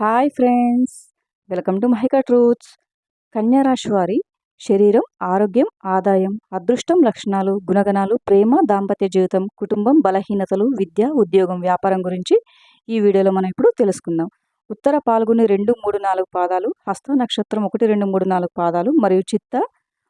Hi friends. Welcome to Mahika truths. కన్యారాశి వారి శరీరం ఆరోగ్యం ఆదాయం అదృష్టం లక్షణాలు గుణగణాలు ప్రేమ దాంపత్య జీవితం కుటుంబం బలహీనతలు విద్య ఉద్యోగం వ్యాపారం గురించి ఈ వీడియోలో మనం ఇప్పుడు తెలుసుకుందాం. ఉత్తర పాల్గొని రెండు మూడు నాలుగు పాదాలు హస్త నక్షత్రం ఒకటి రెండు మూడు నాలుగు పాదాలు మరియు చిత్త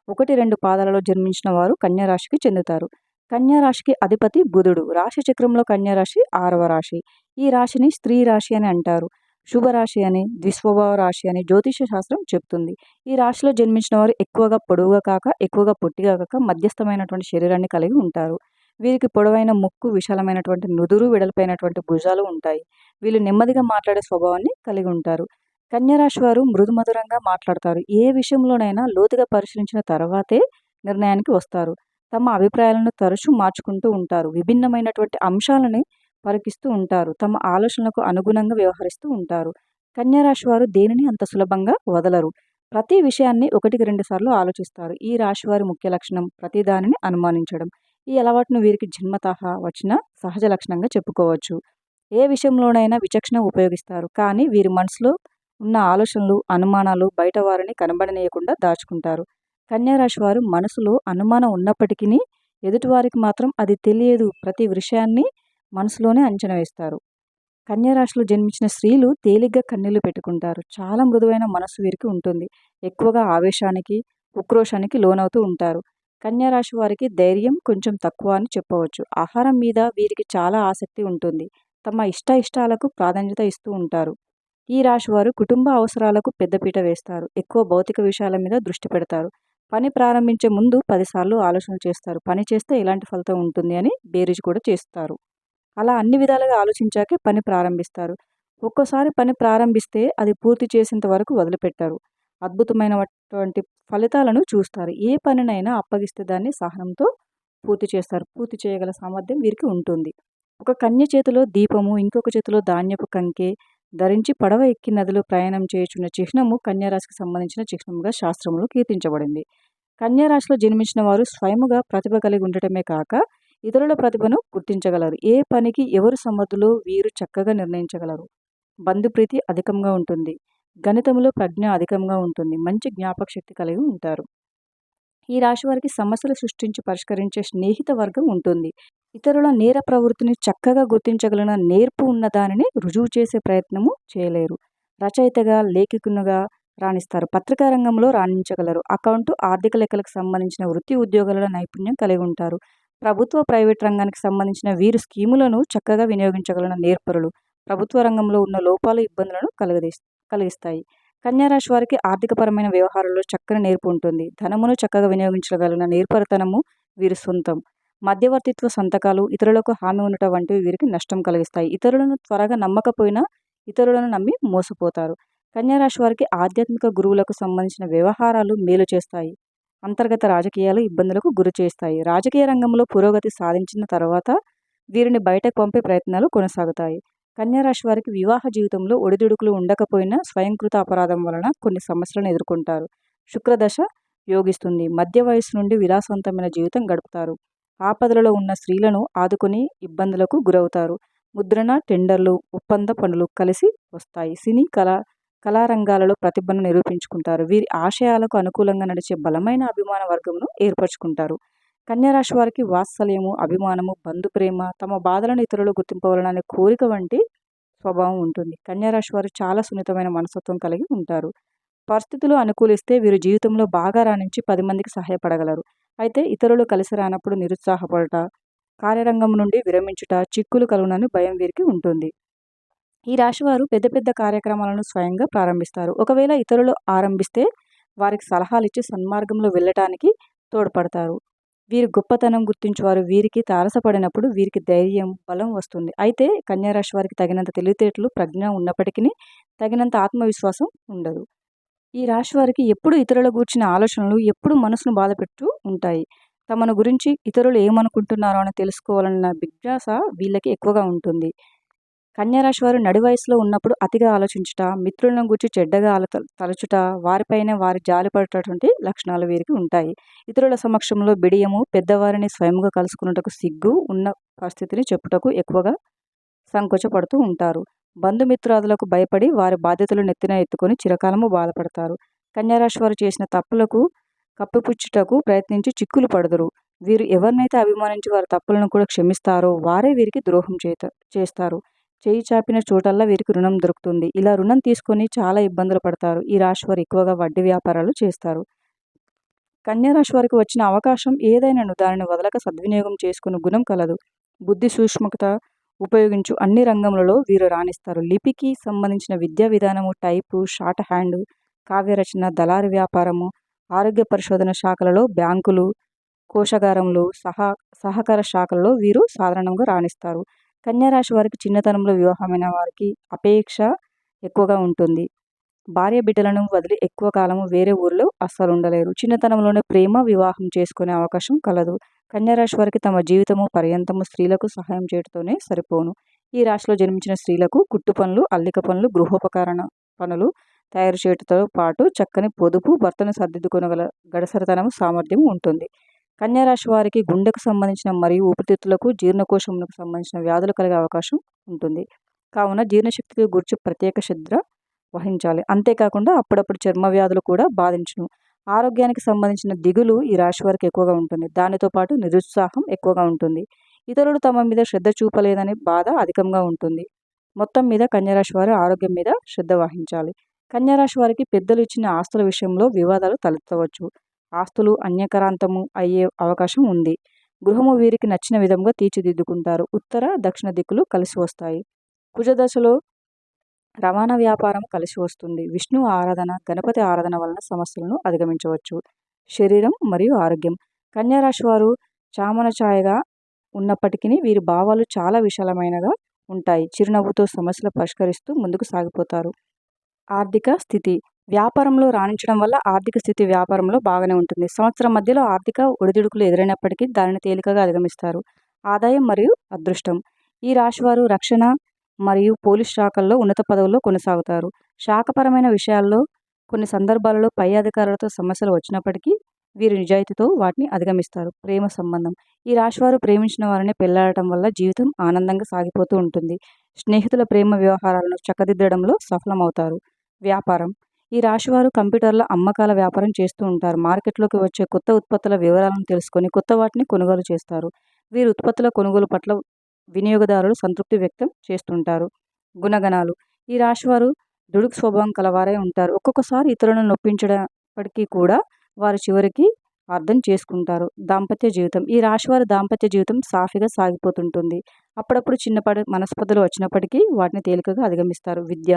ఒకటి రెండు పాదాలలో జన్మించిన వారు కన్యారాశికి చెందుతారు. కన్యారాశికి అధిపతి బుధుడు. రాశి చక్రంలో కన్యారాశి ఆరవ రాశి. ఈ రాశిని స్త్రీ రాశి అని అంటారు. శుభరాశి అని ద్విస్వభావ రాశి అని జ్యోతిష శాస్త్రం చెప్తుంది. ఈ రాశిలో జన్మించిన వారు ఎక్కువగా పొడవుగా కాక ఎక్కువగా పొట్టిగా కాక మధ్యస్థమైనటువంటి శరీరాన్ని కలిగి ఉంటారు. వీరికి పొడవైన ముక్కు విశాలమైనటువంటి నుదురు వెడల్పైనటువంటి భుజాలు ఉంటాయి. వీళ్ళు నెమ్మదిగా మాట్లాడే స్వభావాన్ని కలిగి ఉంటారు. కన్యరాశి వారు మృదుమధురంగా మాట్లాడతారు. ఏ విషయంలోనైనా లోతుగా పరిశీలించిన తర్వాతే నిర్ణయానికి వస్తారు. తమ అభిప్రాయాలను తరచూ మార్చుకుంటూ ఉంటారు. విభిన్నమైనటువంటి అంశాలని పరికిస్తూ ఉంటారు. తమ ఆలోచనలకు అనుగుణంగా వ్యవహరిస్తూ ఉంటారు. కన్యారాశి వారు దేనిని అంత సులభంగా వదలరు? ప్రతి విషయాన్ని ఒకటికి రెండు సార్లు ఆలోచిస్తారు. ఈ రాశి వారి ముఖ్య లక్షణం ప్రతి దానిని అనుమానించడం. ఈ అలవాటును వీరికి జన్మతహ వచ్చిన సహజ లక్షణంగా చెప్పుకోవచ్చు. ఏ విషయంలోనైనా విచక్షణ ఉపయోగిస్తారు. కానీ వీరి మనసులో ఉన్న ఆలోచనలు అనుమానాలు బయట వారిని కనబడనీయకుండా దాచుకుంటారు. కన్యారాశి వారు మనసులో అనుమానం ఉన్నప్పటికీ ఎదుటివారికి మాత్రం అది తెలియదు. ప్రతి విషయాన్ని మనసులోనే అంచనా వేస్తారు. కన్యారాశిలో జన్మించిన స్త్రీలు తేలిగ్గా కన్నీళ్ళు పెట్టుకుంటారు. చాలా మృదువైన మనసు వీరికి ఉంటుంది. ఎక్కువగా ఆవేశానికి ఉక్రోషానికి లోనవుతూ ఉంటారు. కన్యారాశి వారికి ధైర్యం కొంచెం తక్కువ అని చెప్పవచ్చు. ఆహారం మీద వీరికి చాలా ఆసక్తి ఉంటుంది. తమ ఇష్ట ఇష్టాలకు ప్రాధాన్యత ఇస్తూ ఉంటారు. ఈ రాశి వారు కుటుంబ అవసరాలకు పెద్దపీట వేస్తారు. ఎక్కువ భౌతిక విషయాల మీద దృష్టి పెడతారు. పని ప్రారంభించే ముందు పదిసార్లు ఆలోచన చేస్తారు. పని చేస్తే ఎలాంటి ఫలితం ఉంటుంది అని బేరీజ్ కూడా చేస్తారు. అలా అన్ని విధాలుగా ఆలోచించాకే పని ప్రారంభిస్తారు. ఒక్కోసారి పని ప్రారంభిస్తే అది పూర్తి చేసేంత వరకు వదిలిపెట్టారు. అద్భుతమైనటువంటి ఫలితాలను చూస్తారు. ఏ పనినైనా అప్పగిస్తే దాన్ని సహనంతో పూర్తి చేస్తారు. పూర్తి చేయగల సామర్థ్యం వీరికి ఉంటుంది. ఒక కన్య చేతిలో దీపము ఇంకొక చేతిలో ధాన్యపు కంకే ధరించి పడవ ఎక్కి నదిలో ప్రయాణం చేయుచున్న చిహ్నము కన్యారాశికి సంబంధించిన చిహ్నముగా శాస్త్రంలో కీర్తించబడింది. కన్యారాశిలో జన్మించిన వారు స్వయముగా ప్రతిభ కలిగి ఉండటమే కాక ఇతరుల ప్రతిభను గుర్తించగలరు. ఏ పనికి ఎవరు సమర్థులో వీరు చక్కగా నిర్ణయించగలరు. బంధుప్రీతి అధికంగా ఉంటుంది. గణితంలో ప్రజ్ఞ అధికంగా ఉంటుంది. మంచి జ్ఞాపక శక్తి కలిగి ఉంటారు. ఈ రాశి వారికి సమస్యలు సృష్టించి పరిష్కరించే స్నేహిత వర్గం ఉంటుంది. ఇతరుల నేర ప్రవృత్తిని చక్కగా గుర్తించగలిగిన నేర్పు ఉన్న దానిని రుజువు చేసే ప్రయత్నము చేయలేరు. రచయితగా లేఖకునుగా రాణిస్తారు. పత్రికా రంగంలో రాణించగలరు. అకౌంటు ఆర్థిక లెక్కలకు సంబంధించిన వృత్తి ఉద్యోగాలలో నైపుణ్యం కలిగి ఉంటారు. ప్రభుత్వ ప్రైవేట్ రంగానికి సంబంధించిన వీరు స్కీములను చక్కగా వినియోగించగలన నేర్పరులు. ప్రభుత్వ రంగంలో ఉన్న లోపాలు ఇబ్బందులను కలగదీ కలిగిస్తాయి. కన్యారాశి వారికి ఆర్థికపరమైన వ్యవహారాల్లో చక్కని నేర్పు ఉంటుంది. ధనమును చక్కగా వినియోగించగలిగిన నేర్పరతనము వీరి సొంతం. మధ్యవర్తిత్వ సంతకాలు ఇతరులకు హామీ ఉండటం వంటివి వీరికి నష్టం కలిగిస్తాయి. ఇతరులను త్వరగా నమ్మకపోయినా ఇతరులను నమ్మి మోసపోతారు. కన్యారాశి వారికి ఆధ్యాత్మిక గురువులకు సంబంధించిన వ్యవహారాలు మేలు చేస్తాయి. అంతర్గత రాజకీయాలు ఇబ్బందులకు గురి చేస్తాయి. రాజకీయ రంగంలో పురోగతి సాధించిన తర్వాత వీరిని బయటకు పంపే ప్రయత్నాలు కొనసాగుతాయి. కన్యారాశి వారికి వివాహ జీవితంలో ఒడిదుడుకులు ఉండకపోయినా స్వయంకృత అపరాధం వలన కొన్ని సమస్యలను ఎదుర్కొంటారు. శుక్రదశ యోగిస్తుంది. మధ్య వయసు నుండి విలాసవంతమైన జీవితం గడుపుతారు. ఆపదలలో ఉన్న స్త్రీలను ఆదుకుని ఇబ్బందులకు గురవుతారు. ముద్రణ టెండర్లు ఒప్పంద పనులు కలిసి వస్తాయి. సినీ కళ కళారంగాలలో ప్రతిభను నిరూపించుకుంటారు. వీరి ఆశయాలకు అనుకూలంగా నడిచే బలమైన అభిమాన వర్గమును ఏర్పరచుకుంటారు. కన్యారాశి వారికి వాత్సల్యము అభిమానము బంధు ప్రేమ తమ బాధలను ఇతరులు గుర్తింపవాలనే కోరిక వంటి స్వభావం ఉంటుంది. కన్యారాశి వారు చాలా సున్నితమైన మనస్తత్వం కలిగి ఉంటారు. పరిస్థితులు అనుకూలిస్తే వీరు జీవితంలో బాగా రాణించి పది మందికి సహాయపడగలరు. అయితే ఇతరులు కలిసి రానప్పుడు నిరుత్సాహపడట కార్యరంగం నుండి విరమించుట చిక్కులు కలుగునని భయం వీరికి ఉంటుంది. ఈ రాశివారు పెద్ద పెద్ద కార్యక్రమాలను స్వయంగా ప్రారంభిస్తారు. ఒకవేళ ఇతరులు ఆరంభిస్తే వారికి సలహాలు ఇచ్చి సన్మార్గంలో వెళ్ళటానికి తోడ్పడతారు. వీరి గొప్పతనం గుర్తించేవారు వీరికి తారసపడినప్పుడు వీరికి ధైర్యం బలం వస్తుంది. అయితే కన్యారాశి వారికి తగినంత తెలివితేటలు ప్రజ్ఞ ఉన్నప్పటికీ తగినంత ఆత్మవిశ్వాసం ఉండదు. ఈ రాశి వారికి ఎప్పుడు ఇతరుల గూర్చిన ఆలోచనలు ఎప్పుడు మనసును బాధపెడుతూ ఉంటాయి. తమను గురించి ఇతరులు ఏమనుకుంటున్నారో అని తెలుసుకోవాలన్న జిజ్ఞాస వీళ్ళకి ఎక్కువగా ఉంటుంది. కన్యారాశి వారు నడి వయసులో ఉన్నప్పుడు అతిగా ఆలోచించుట మిత్రులను గురించి చెడ్డగా ఆలో తలచుట వారిపైన వారి జాలిపడేటటువంటి లక్షణాలు వీరికి ఉంటాయి. ఇతరుల సమక్షంలో బిడియము పెద్దవారిని స్వయంగా కలుసుకున్నటకు సిగ్గు ఉన్న పరిస్థితిని చెప్పుటకు ఎక్కువగా సంకోచపడుతూ ఉంటారు. బంధుమిత్రాదులకు భయపడి వారి బాధ్యతలు నెత్తిన ఎత్తుకొని చిరకాలము బాధపడతారు. కన్యారాశి వారు చేసిన తప్పులకు కప్పిపుచ్చుటకు ప్రయత్నించి చిక్కులు పడదురు. వీరు ఎవరినైతే అభిమానించి వారి తప్పులను కూడా క్షమిస్తారో వారే వీరికి ద్రోహం చేత చేస్తారు. చేయి చాపిన చోటల్లా వీరికి రుణం దొరుకుతుంది. ఇలా రుణం తీసుకొని చాలా ఇబ్బందులు పడతారు. ఈ రాశి వారు ఎక్కువగా వడ్డీ వ్యాపారాలు చేస్తారు. కన్యారాశి వారికి వచ్చిన అవకాశం ఏదైనాను దానిని వదలక సద్వినియోగం చేసుకునే గుణం కలదు. బుద్ధి సూక్ష్మత ఉపయోగించు అన్ని రంగములలో వీరు రాణిస్తారు. లిపికి సంబంధించిన విద్యా విధానము టైపు షార్ట్ హ్యాండ్ కావ్యరచన దళారి వ్యాపారము ఆరోగ్య పరిశోధన శాఖలలో బ్యాంకులు కోశగారములు సహా సహకార శాఖలలో వీరు సాధారణంగా రాణిస్తారు. కన్యారాశి వారికి చిన్నతనంలో వివాహమైన వారికి అపేక్ష ఎక్కువగా ఉంటుంది. భార్య బిడ్డలను వదిలి ఎక్కువ కాలము వేరే ఊరిలో అస్సలు ఉండలేరు. చిన్నతనంలోనే ప్రేమ వివాహం చేసుకునే అవకాశం కలదు. కన్యారాశి వారికి తమ జీవితము పర్యంతము స్త్రీలకు సహాయం చేయడంతోనే సరిపోను. ఈ రాశిలో జన్మించిన స్త్రీలకు కుట్టు పనులు అల్లిక పనులు గృహోపకరణ పనులు తయారు చేయటంతో పాటు చక్కని పొదుపు భర్తను సర్దిద్దుకొనగల గడసరితనం సామర్థ్యం ఉంటుంది. కన్యారాశి వారికి గుండెకు సంబంధించిన మరియు ఊపిరితిత్తులకు జీర్ణకోశములకు సంబంధించిన వ్యాధులు కలిగే అవకాశం ఉంటుంది. కావున జీర్ణశక్తికి గురించి ప్రత్యేక శ్రద్ధ వహించాలి. అంతేకాకుండా అప్పుడప్పుడు చర్మ వ్యాధులు కూడా బాధించును. ఆరోగ్యానికి సంబంధించిన దిగులు ఈ రాశి వారికి ఎక్కువగా ఉంటుంది. దానితో పాటు నిరుత్సాహం ఎక్కువగా ఉంటుంది. ఇతరులు తమ మీద శ్రద్ధ చూపలేదనే బాధ అధికంగా ఉంటుంది. మొత్తం మీద కన్యారాశి వారి ఆరోగ్యం మీద శ్రద్ధ వహించాలి. కన్యారాశి వారికి పెద్దలు ఇచ్చిన ఆస్తుల విషయంలో వివాదాలు తలెత్తవచ్చు. ఆస్తులు అన్యకరాంతము అయ్యే అవకాశం ఉంది. గృహము వీరికి నచ్చిన విధంగా తీర్చిదిద్దుకుంటారు. ఉత్తర దక్షిణ దిక్కులు కలిసి వస్తాయి. కుజదశలో రవాణా వ్యాపారం కలిసి వస్తుంది. విష్ణు ఆరాధన గణపతి ఆరాధన వలన సమస్యలను అధిగమించవచ్చు. శరీరం మరియు ఆరోగ్యం. కన్యారాశి వారు చామన ఛాయగా ఉన్నప్పటికీ వీరి భావాలు చాలా విశాలమైనగా ఉంటాయి. చిరునవ్వుతో సమస్యలు పరిష్కరిస్తూ ముందుకు సాగిపోతారు. ఆర్థిక స్థితి. వ్యాపారంలో రాణించడం వల్ల ఆర్థిక స్థితి వ్యాపారంలో బాగానే ఉంటుంది. సంవత్సరం మధ్యలో ఆర్థిక ఒడిదుడుకులు ఎదురైనప్పటికీ దానిని తేలికగా అధిగమిస్తారు. ఆదాయం మరియు అదృష్టం. ఈ రాశివారు రక్షణ మరియు పోలీస్ శాఖల్లో ఉన్నత పదవుల్లో కొనసాగుతారు. శాఖపరమైన విషయాల్లో కొన్ని సందర్భాలలో పై అధికారులతో సమస్యలు వచ్చినప్పటికీ వీరు నిజాయితీతో వాటిని అధిగమిస్తారు. ప్రేమ సంబంధం. ఈ రాశివారు ప్రేమించిన వారిని పెళ్ళాడటం వల్ల జీవితం ఆనందంగా సాగిపోతూ ఉంటుంది. స్నేహితుల ప్రేమ వ్యవహారాలను చక్కదిద్దడంలో సఫలమవుతారు. వ్యాపారం. ఈ రాశివారు కంప్యూటర్ల అమ్మకాల వ్యాపారం చేస్తూ ఉంటారు. మార్కెట్లోకి వచ్చే కొత్త ఉత్పత్తుల వివరాలను తెలుసుకొని కొత్త వాటిని కొనుగోలు చేస్తారు. వీరు ఉత్పత్తుల కొనుగోలు పట్ల వినియోగదారులు సంతృప్తి వ్యక్తం చేస్తుంటారు. గుణగణాలు. ఈ రాశివారు దుడుకు స్వభావం కలవారే ఉంటారు. ఒక్కొక్కసారి ఇతరులను నొప్పించడప్పటికీ కూడా వారు చివరికి అర్థం చేసుకుంటారు. దాంపత్య జీవితం. ఈ రాశివారి దాంపత్య జీవితం సాఫీగా సాగిపోతుంటుంది. అప్పుడప్పుడు చిన్నపాటి మనస్పర్ధలు వచ్చినప్పటికీ వాటిని తేలికగా అధిగమిస్తారు. విద్య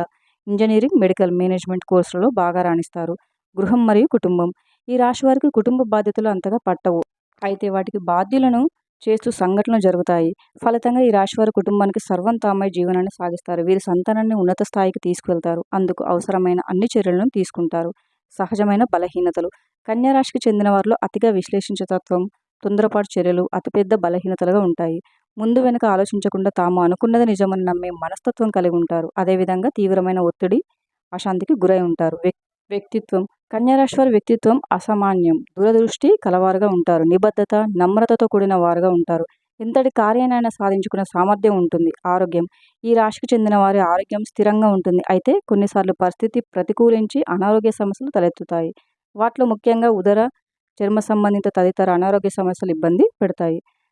ఇంజనీరింగ్ మెడికల్ మేనేజ్మెంట్ కోర్సులలో బాగా రాణిస్తారు. గృహం మరియు కుటుంబం. ఈ రాశి వారికి కుటుంబ బాధ్యతలు అంతగా పట్టవు. అయితే వాటికి బాధ్యులను చేస్తూ సంఘటనలు జరుగుతాయి. ఫలితంగా ఈ రాశి వారి కుటుంబానికి సర్వంతామయ జీవనాన్ని సాగిస్తారు. వీరి సంతానాన్ని ఉన్నత స్థాయికి తీసుకువెళ్తారు. అందుకు అవసరమైన అన్ని చర్యలను తీసుకుంటారు. సహజమైన బలహీనతలు. కన్యారాశికి చెందిన వారిలో అతిగా విశ్లేషించే తత్వం తొందరపాటు చర్యలు అతిపెద్ద బలహీనతలుగా ఉంటాయి. ముందు వెనుక ఆలోచించకుండా తాము అనుకున్నది నిజమని నమ్మే మనస్తత్వం కలిగి ఉంటారు. అదేవిధంగా తీవ్రమైన ఒత్తిడి అశాంతికి గురై ఉంటారు. వ్యక్తిత్వం కన్యారాశి వ్యక్తిత్వం అసామాన్యం. దూరదృష్టి కలవారుగా ఉంటారు. నిబద్ధత నమ్రతతో కూడిన వారుగా ఉంటారు. ఎంతటి కార్యానైనా సాధించుకునే సామర్థ్యం ఉంటుంది. ఆరోగ్యం. ఈ రాశికి చెందిన వారి ఆరోగ్యం స్థిరంగా ఉంటుంది. అయితే కొన్నిసార్లు పరిస్థితి ప్రతికూలించి అనారోగ్య సమస్యలు తలెత్తుతాయి. వాటిలో ముఖ్యంగా ఉదర చర్మ సంబంధిత తదితర అనారోగ్య సమస్యలు ఇబ్బంది పెడతాయి.